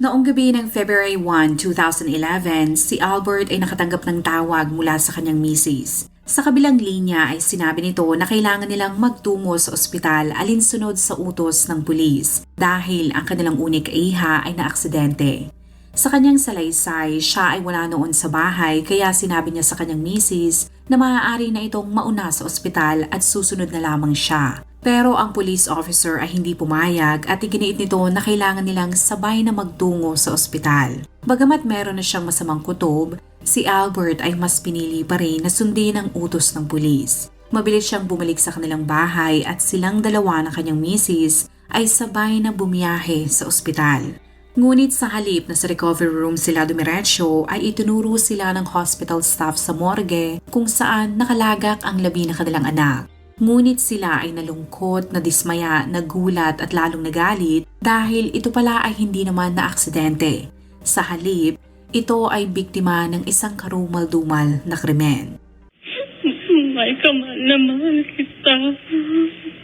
Noong gabi ng February 1, 2011, si Albert ay nakatanggap ng tawag mula sa kanyang misis. Sa kabilang linya ay sinabi nito na kailangan nilang magtungo sa ospital alinsunod sa utos ng pulis dahil ang kanilang unik iha ay naaksidente. Sa kanyang salaysay, siya ay wala noon sa bahay kaya sinabi niya sa kanyang misis na maaari na itong mauna sa ospital at susunod na lamang siya. Pero ang police officer ay hindi pumayag at iginiit nito na kailangan nilang sabay na magtungo sa ospital. Bagamat meron na siyang masamang kutob, si Albert ay mas pinili pa rin na sundin ang utos ng pulis. Mabilis siyang bumalik sa kanilang bahay at silang dalawa ng kanyang misis ay sabay na bumiyahe sa ospital. Ngunit sa halip na sa recovery room sila dumiretso ay itinuro sila ng hospital staff sa morgue kung saan nakalagak ang labi ng kanilang anak. Ngunit sila ay nalungkot, nadismaya, nagulat at lalong nagalit dahil ito pala ay hindi naman na aksidente. Sa halip, ito ay biktima ng isang karumal-dumal na krimen. May kamahal na mahal kita.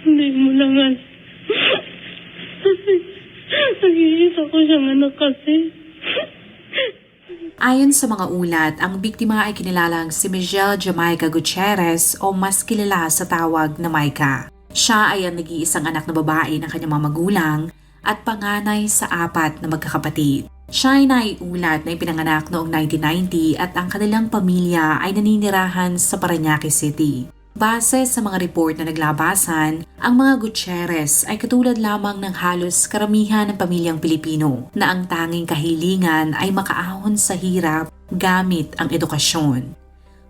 Hindi mo na nga. Nag-iisa siyang anak kasi. Ayon sa mga ulat, ang biktima ay kinilalang si Michelle Jamaica Gutierrez o mas kilala sa tawag na Maika. Siya ay ang nag-iisang anak na babae ng kanyang mga magulang at panganay sa apat na magkakapatid. Siya ay naiulat na ipinanganak noong 1990 at ang kanilang pamilya ay naninirahan sa Parañaque City. Base sa mga report na naglabasan, ang mga Gutierrez ay katulad lamang ng halos karamihan ng pamilyang Pilipino na ang tanging kahilingan ay makaahon sa hirap gamit ang edukasyon.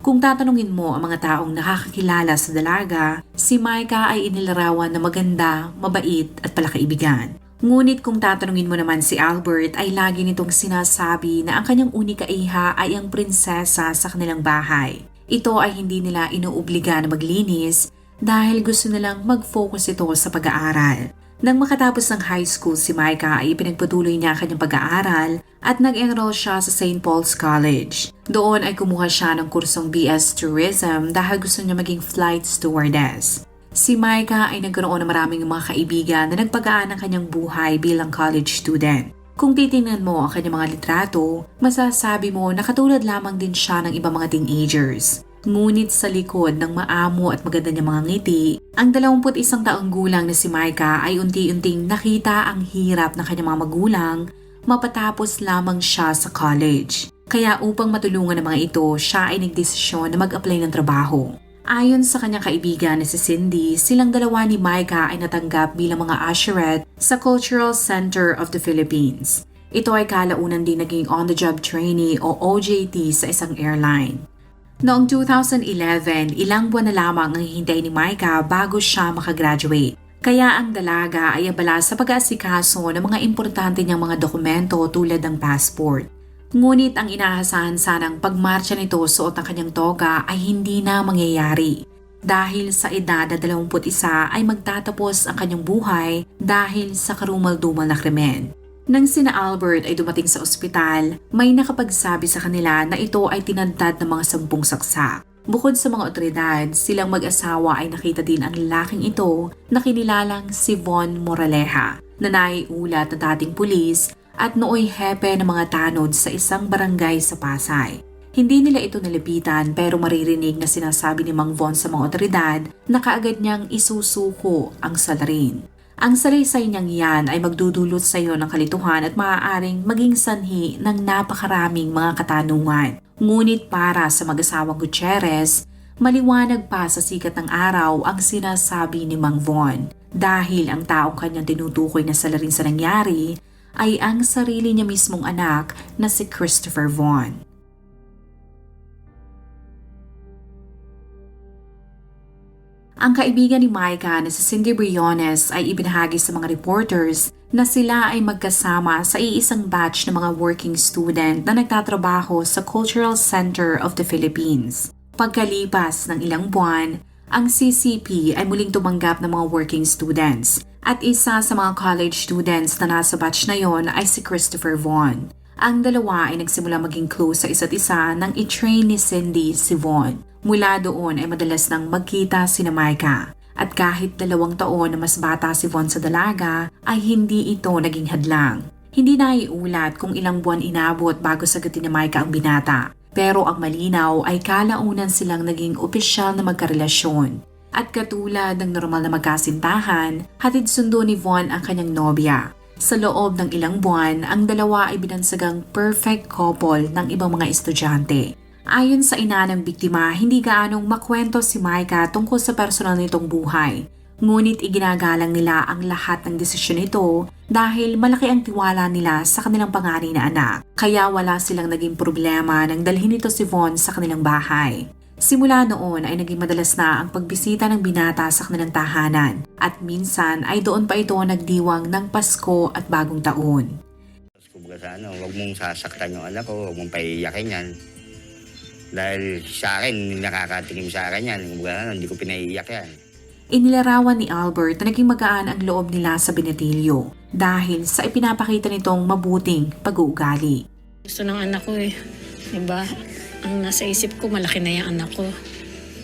Kung tatanungin mo ang mga taong nakakakilala sa dalaga, si Micah ay inilarawan na maganda, mabait at palakaibigan. Ngunit kung tatanungin mo naman si Albert ay lagi nitong sinasabi na ang kanyang unika iha ay ang prinsesa sa kanilang bahay. Ito ay hindi nila inuobliga na maglinis dahil gusto nilang mag-focus ito sa pag-aaral. Nang makatapos ng high school si Micah ay pinagpatuloy niya kanyang pag-aaral at nag-enroll siya sa St. Paul's College. Doon ay kumuha siya ng kursong BS Tourism dahil gusto niya maging flight stewardess. Si Micah ay nagkaroon ng maraming mga kaibigan na nagpagaan ng kanyang buhay bilang college student. Kung titingnan mo ang kanyang mga litrato, masasabi mo na katulad lamang din siya ng ibang mga teenagers. Ngunit sa likod ng maamo at maganda niyang mga ngiti, ang 21 taong gulang na si Micah ay unti-unting nakita ang hirap ng kanyang mga magulang mapatapos lamang siya sa college. Kaya upang matulungan ng mga ito, siya ay nagdesisyon na mag-apply ng trabaho. Ayon sa kanyang kaibigan na si Cindy, silang dalawa ni Micah ay natanggap bilang mga usherette sa Cultural Center of the Philippines. Ito ay kalaunan din naging on-the-job trainee o OJT sa isang airline. Noong 2011, ilang buwan na lamang ang hihintay ni Micah bago siya makagraduate. Kaya ang dalaga ay abala sa pag-aasikaso ng mga importante niyang mga dokumento tulad ng passport. Ngunit ang inaasahan sanang pagmarcha nito suot ang kanyang toga ay hindi na mangyayari. Dahil sa edad na 21 ay magtatapos ang kanyang buhay dahil sa karumal-dumal na krimen. Nang sina Albert ay dumating sa ospital, may nakapagsabi sa kanila na ito ay tinadtad ng mga sampung saksak. Bukod sa mga otoridad, silang mag-asawa ay nakita din ang lalaking ito na kinilalang si Von Moraleja na naiulat na dating pulis at nooy hepe ng mga tanod sa isang barangay sa Pasay. Hindi nila ito nalapitan pero maririnig na sinasabi ni Mang Von sa mga otoridad na kaagad niyang isusuko ang salarin. Ang salaysay niyang yan ay magdudulot sa iyo ng kalituhan at maaaring maging sanhi ng napakaraming mga katanungan. Ngunit para sa mag-asawang Gutierrez, maliwanag pa sa sikat ng araw ang sinasabi ni Mang Von. Dahil ang taong kanyang tinutukoy na salarin sa nangyari ay ang sarili niya mismong anak na si Christopher Von. Ang kaibigan ni Micah na si Cindy Briones ay ibinahagi sa mga reporters na sila ay magkasama sa iisang batch ng mga working student na nagtatrabaho sa Cultural Center of the Philippines. Pagkalipas ng ilang buwan, ang CCP ay muling tumanggap ng mga working students at isa sa mga college students na nasa batch na yon ay si Christopher Vaughn. Ang dalawa ay nagsimula maging close sa isa't isa nang i-train ni Cindy si Vaughn. Mula doon ay madalas nang magkita si Micah. At kahit dalawang taon na mas bata si Von sa dalaga, ay hindi ito naging hadlang. Hindi na iulat kung ilang buwan inabot bago sagutin ni Micah ang binata. Pero ang malinaw ay kalaunan silang naging opisyal na magkarelasyon. At katulad ng normal na magkasintahan, hatid sundo ni Von ang kanyang nobya. Sa loob ng ilang buwan, ang dalawa ay binansagang perfect couple ng ibang mga estudyante. Ayon sa ina ng biktima, hindi gaanong makwento si Micah tungkol sa personal nitong buhay. Ngunit iginagalang nila ang lahat ng desisyon nito dahil malaki ang tiwala nila sa kanilang panganay na anak. Kaya wala silang naging problema nang dalhin ito si Von sa kanilang bahay. Simula noon ay naging madalas na ang pagbisita ng binata sa kanilang tahanan at minsan ay doon pa ito nagdiwang ng Pasko at Bagong Taon. Kumbaga sa ano, huwag mong sasaktan yung anak ko, huwag mong paiiyakin yan. Dahil sa akin, nakakatingin sa akin yan. Kumbaga ano, hindi ko pinaiiyak yan. Inilarawan ni Albert na naging magaan ang loob nila sa binatilyo dahil sa ipinapakita nitong mabuting pag-uugali. Gusto ng anak ko eh. Diba? Ang nasa isip ko, malaki na yung anak ko.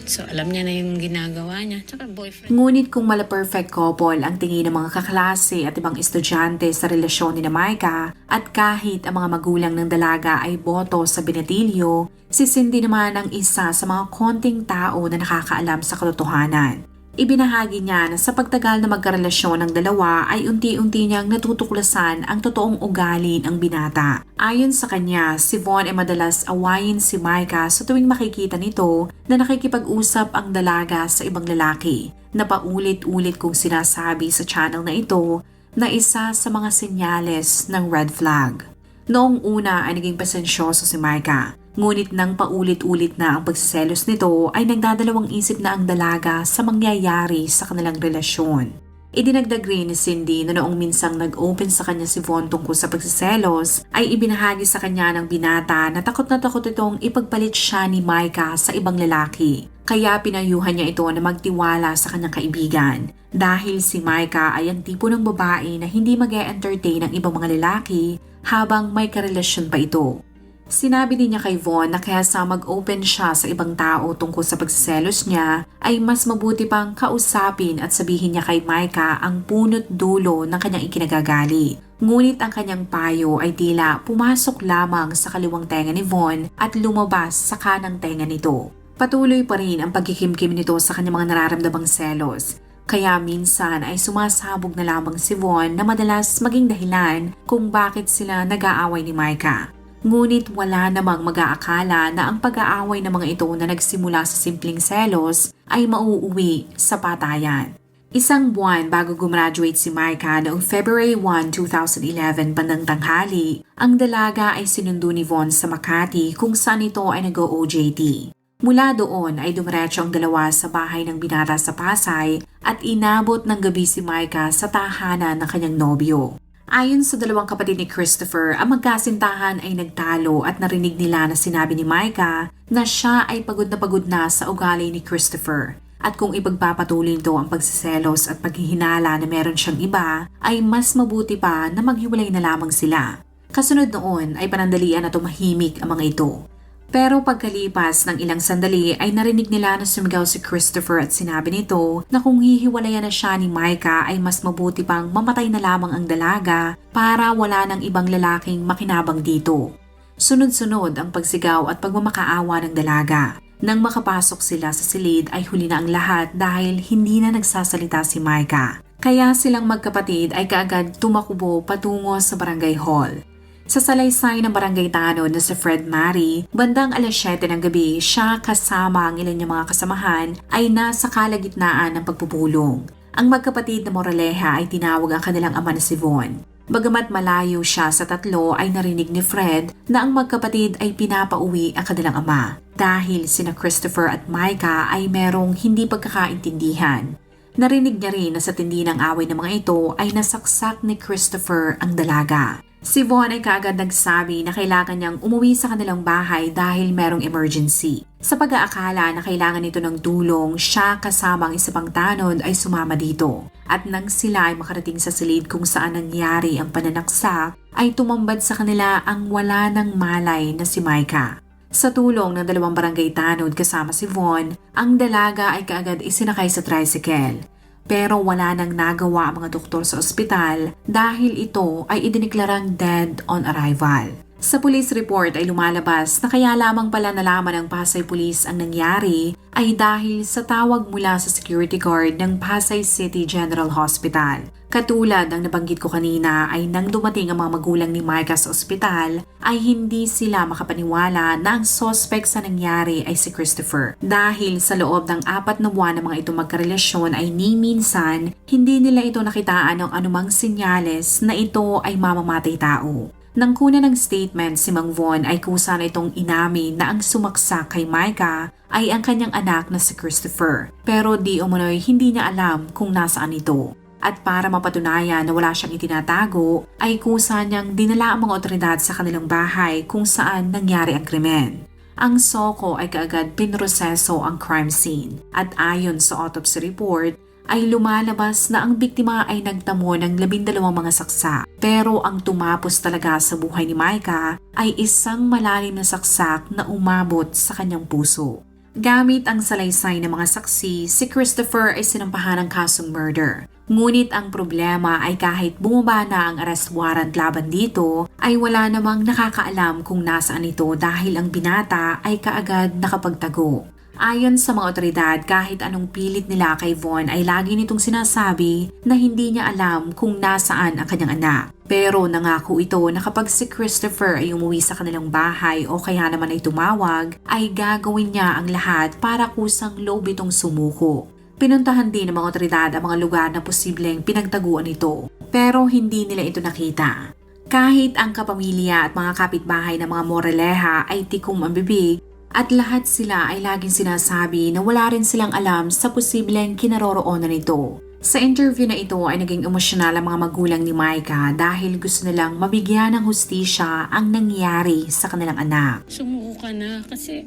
So, alam niya na yung ginagawa niya. Tsaka boyfriend. Ngunit kung mala perfect couple ang tingin ng mga kaklase at ibang estudyante sa relasyon ni na Micah at kahit ang mga magulang ng dalaga ay boto sa binatilyo, si Cindy naman ang isa sa mga konting tao na nakakaalam sa katotohanan. Ibinahagi niya na sa pagtagal na magkarelasyon ng dalawa ay unti-unti niyang natutuklasan ang totoong ugali ng binata. Ayon sa kanya, si Von ay madalas awayin si Micah sa tuwing makikita nito na nakikipag-usap ang dalaga sa ibang lalaki na paulit-ulit kong sinasabi sa channel na ito na isa sa mga senyales ng red flag. Noong una ay naging pasensyoso si Micah. Ngunit nang paulit-ulit na ang pagsiselos nito ay nagdadalawang isip na ang dalaga sa mangyayari sa kanilang relasyon. Idinagdag rin ni Cindy na noong minsang nag-open sa kanya si Von tungkol sa pagsiselos ay ibinahagi sa kanya ng binata na takot na takot itong ipagpalit siya ni Micah sa ibang lalaki. Kaya pinayuhan niya ito na magtiwala sa kanyang kaibigan. Dahil si Micah ay ang tipo ng babae na hindi mag entertain ng ibang mga lalaki habang may karelasyon pa ito. Sinabi din niya kay Von na kaya sa mag-open siya sa ibang tao tungkol sa pagsiselos niya ay mas mabuti pang kausapin at sabihin niya kay Micah ang punot dulo ng kanyang ikinagagali. Ngunit ang kanyang payo ay tila pumasok lamang sa kaliwang tenga ni Von at lumabas sa kanang tenga nito. Patuloy pa rin ang pagkikimkim nito sa kanyang mga nararamdamang selos. Kaya minsan ay sumasabog na lamang si Von na madalas maging dahilan kung bakit sila nag-aaway ni Micah. Ngunit wala namang mag-aakala na ang pag-aaway ng mga ito na nagsimula sa simpleng selos ay mauuwi sa patayan. Isang buwan bago gumraduate si Micah noong February 1, 2011 bandang tanghali, ang dalaga ay sinundo ni Von sa Makati kung saan ito ay nag-OJT. Mula doon ay dumiretso ang dalawa sa bahay ng binata sa Pasay at inabot ng gabi si Micah sa tahanan ng kanyang nobyo. Ayon sa dalawang kapatid ni Christopher, ang magkasintahan ay nagtalo at narinig nila na sinabi ni Micah na siya ay pagod na pagod na sa ugali ni Christopher. At kung ipagpapatuloy nito ang pagsiselos at paghihinala na meron siyang iba, ay mas mabuti pa na maghiwalay na lamang sila. Kasunod noon ay panandalian na tumahimik ang mga ito. Pero pagkalipas ng ilang sandali ay narinig nila na sumigaw si Christopher at sinabi nito na kung hihiwalayan na siya ni Micah ay mas mabuti pang mamatay na lamang ang dalaga para wala ng ibang lalaking makinabang dito. Sunod-sunod ang pagsigaw at pagmamakaawa ng dalaga. Nang makapasok sila sa silid ay huli na ang lahat dahil hindi na nagsasalita si Micah. Kaya silang magkapatid ay kaagad tumakubo patungo sa barangay hall. Sa salaysay ng barangay Tanod na si Fred Mari, bandang alas 7 ng gabi, siya kasama ang ilan niyang mga kasamahan ay nasa kalagitnaan ng pagpupulong. Ang magkapatid na Moraleja ay tinawag ang kanilang ama na si Von. Bagamat malayo siya sa tatlo ay narinig ni Fred na ang magkapatid ay pinapauwi ang kanilang ama dahil sina Christopher at Micah ay merong hindi pagkakaintindihan. Narinig niya rin na sa tindi ng away ng mga ito ay nasaksak ni Christopher ang dalaga. Si Von ay kaagad nagsabi na kailangan niyang umuwi sa kanilang bahay dahil merong emergency. Sa pag-aakala na kailangan nito ng tulong, siya kasama ang isa pang tanod ay sumama dito. At nang sila ay makarating sa silid kung saan nangyari ang pananaksak, ay tumambad sa kanila ang wala ng malay na si Micah. Sa tulong ng dalawang barangay tanod kasama si Von, ang dalaga ay kaagad isinakay sa tricycle. Pero wala nang nagawa ang mga doktor sa ospital dahil ito ay idiniklarang dead on arrival. Sa police report ay lumalabas na kaya lamang pala nalaman ng Pasay Police ang nangyari ay dahil sa tawag mula sa security guard ng Pasay City General Hospital. Katulad ng nabanggit ko kanina ay nang dumating ang mga magulang ni Micah sa ospital ay hindi sila makapaniwala na ang suspect sa nangyari ay si Christopher. Dahil sa loob ng apat na buwan ng mga ito magkarelasyon ay ni minsan hindi nila ito nakitaan ng anumang sinyales na ito ay mamamatay tao. Nang kuna ng statement si Mang Von ay kusa na itong inamin na ang sumaksak kay Micah ay ang kanyang anak na si Christopher. Pero di umano'y hindi niya alam kung nasaan ito. At para mapatunayan na wala siyang itinatago, ay kusa niyang dinala ang mga otoridad sa kanilang bahay kung saan nangyari ang krimen. Ang Soko ay kaagad pinroseso ang crime scene at ayon sa autopsy report ay lumalabas na ang biktima ay nagtamo ng labindalawang mga saksa. Pero ang tumapos talaga sa buhay ni Micah ay isang malalim na saksak na umabot sa kanyang puso. Gamit ang salaysay ng mga saksi, si Christopher ay sinampahan ng kasong murder. Ngunit ang problema ay kahit bumaba na ang arrest warrant laban dito, ay wala namang nakakaalam kung nasaan ito dahil ang binata ay kaagad nakapagtago. Ayon sa mga otoridad, kahit anong pilit nila kay Von ay lagi nitong sinasabi na hindi niya alam kung nasaan ang kanyang anak. Pero nangako ito na kapag si Christopher ay umuwi sa kanilang bahay o kaya naman ay tumawag, ay gagawin niya ang lahat para kusang loob itong sumuko. Pinuntahan din ng mga otoridad ang mga lugar na posibleng pinagtaguan ito, pero hindi nila ito nakita. Kahit ang kapamilya at mga kapitbahay ng mga Moraleja ay tikom ang bibig, at lahat sila ay laging sinasabi na wala rin silang alam sa posibleng kinaroroonan nito. Sa interview na ito ay naging emosyonal ang mga magulang ni Micah dahil gusto nilang mabigyan ng hustisya ang nangyari sa kanilang anak. Sumuko ka na kasi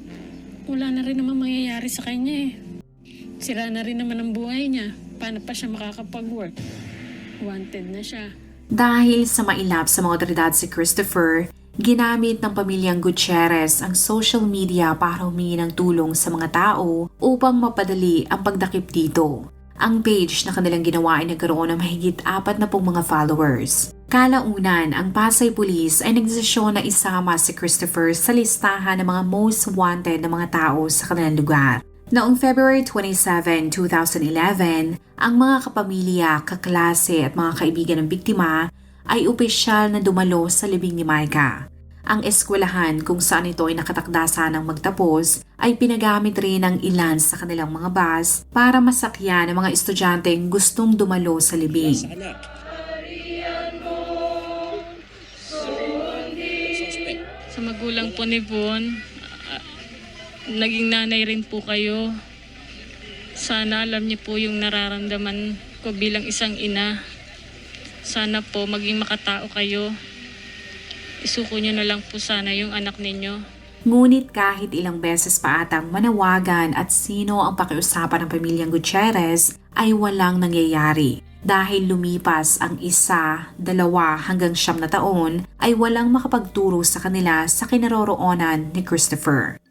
wala na rin naman mangyayari sa kanya eh. Sira na rin naman ang buhay niya. Paano pa siya makakapag-work? Wanted na siya. Dahil sa mailap sa mga otoridad si Christopher, ginamit ng pamilyang Gutierrez ang social media para humingi ng tulong sa mga tao upang mapadali ang pagdakip dito. Ang page na kanilang ginawa ay nagkaroon ng mahigit apat na pong mga followers. Kalaunan, ang Pasay Police ay nagdesisyon na isama si Christopher sa listahan ng mga most wanted na mga tao sa kanilang lugar. Noong February 27, 2011, ang mga kapamilya, kaklase at mga kaibigan ng biktima ay opisyal na dumalo sa libing ni Micah. Ang eskwelahan kung saan ito ay nakatakda sanang magtapos ay pinagamit rin ng ilan sa kanilang mga bus para masakyan ang mga estudyanteng gustong dumalo sa libing. Sa magulang po ni Von, ah, naging nanay rin po kayo. Sana alam niyo po yung nararamdaman ko bilang isang ina. Sana po maging makatao kayo. Isuko niyo na lang po sana yung anak ninyo. Ngunit kahit ilang beses pa atang manawagan at sino ang pakiusapan ng pamilyang Gutierrez ay walang nangyayari. Dahil lumipas ang isa, dalawa hanggang siyam na taon ay walang makapagturo sa kanila sa kinaroroonan ni Christopher.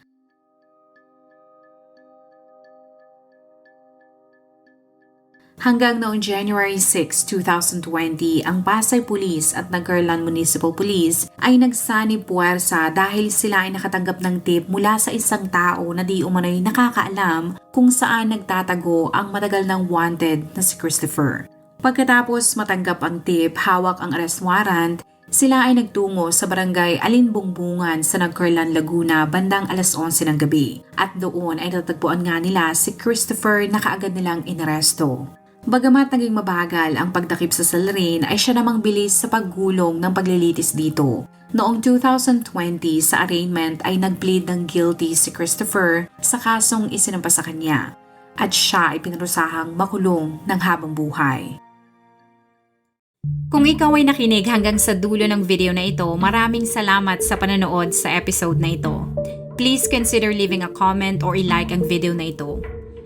Hanggang noong January 6, 2020, ang Pasay Police at Nagaland Municipal Police ay nagsani puwersa dahil sila ay nakatanggap ng tip mula sa isang tao na di umano'y nakakaalam kung saan nagtatago ang matagal ng wanted na si Christopher. Pagkatapos matanggap ang tip, hawak ang arrest warrant, sila ay nagtungo sa barangay Alinbungbungan sa Nagcarlan, Laguna bandang alas 11 ng gabi. At doon ay natagpuan nga nila si Christopher na kaagad nilang inaresto. Bagamat naging mabagal ang pagdakip sa salarin ay siya namang bilis sa paggulong ng paglilitis dito. Noong 2020 sa arraignment ay nagplead ng guilty si Christopher sa kasong isinampa sa kanya. at siya ay pinarusahang makulong ng habang buhay. Kung ikaw ay nakinig hanggang sa dulo ng video na ito, maraming salamat sa panonood sa episode na ito. Please consider leaving a comment or i-like ang video na ito.